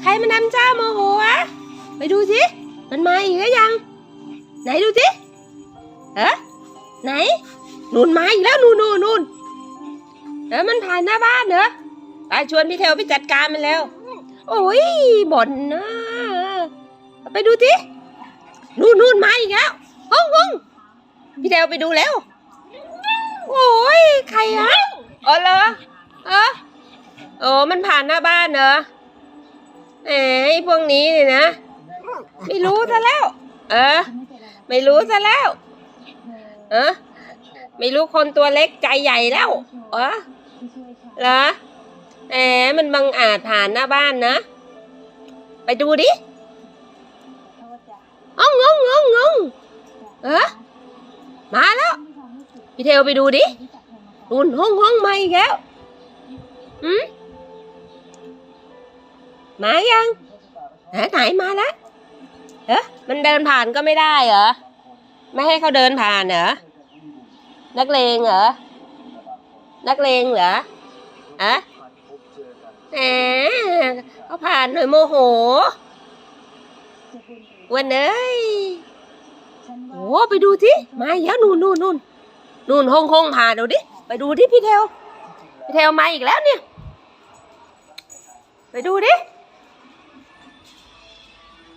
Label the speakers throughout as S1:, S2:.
S1: ใครมันทำเจ้าโมโหวะ ไปดูสิ มันมาอีกแล้วยัง ไหนดูสิเอะไหนนูนมาอีกแล้วนูนนูนนูนเออมันผ่านหน้าบ้านเหรอไปชวนพี่เทวไปจัดการมันแล้ว โอ้ยบ่นนะไปดูสินู่นนู่นมาอีกแล้วห้องห้องพี่เทวไปดูแล้ว โอ้ยใครอะอ๋อเหรอเออโอ้มันผ่านหน้าบ้านเหรอ แหมไอ้พวกนี้เนี่ยนะ ไม่รู้ซะแล้ว เออ ไม่รู้ซะแล้วเออไม่รู้คนตัวเล็กใจใหญ่แล้วเออเหรอแหมมันบังอาจผ่านหน้าบ้านนะ ไปดูดิอ้องงงงงงงเออมาแล้ว พี่เทวไปดูดินู่นห้องห้องมาอีกแล้วหืม มายังไหนไหนมาแล้วเอ๊ะมันเดินผ่านก็ไม่ได้เหรอ ไม่ให้เขาเดินผ่านเหรอ นักเลงเหรอ นักเลงเหรออะแหมเขาผ่านหน่อยโมโหวันเอ้ยโอ้ไปดูสิมาอีกแล้วนู่นนู่นนู่นนู่นห้องห้องผ่านเอาดิ ไปดูดิพี่เทวพี่เทวมาอีกแล้วเนี่ย ไปดูดิ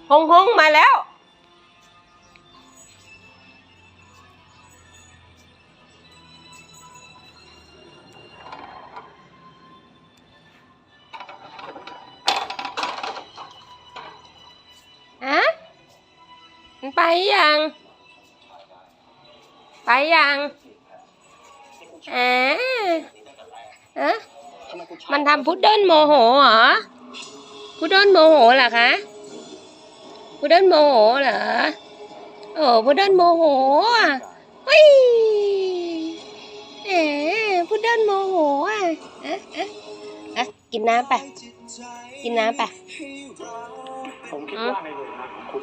S1: ห้องห้องมาแล้ว อะมันไปยัง ไปยังอ่าอะมันทำพุดเดิ้ลโมโหเหรอ พุดเดิ้ลโมโหเหรอคะ พุดเดิ้ลโมโหเหรอโอ้พุดเดิ้ลโมโหอะเฮ้ยแหมพุดเดิ้ลโมโหอะเอ๊ะเอ๊ะอะกินน้ำไป กินน้ำไป
S2: ผมคิดว่าในหน่วยงานของคุณ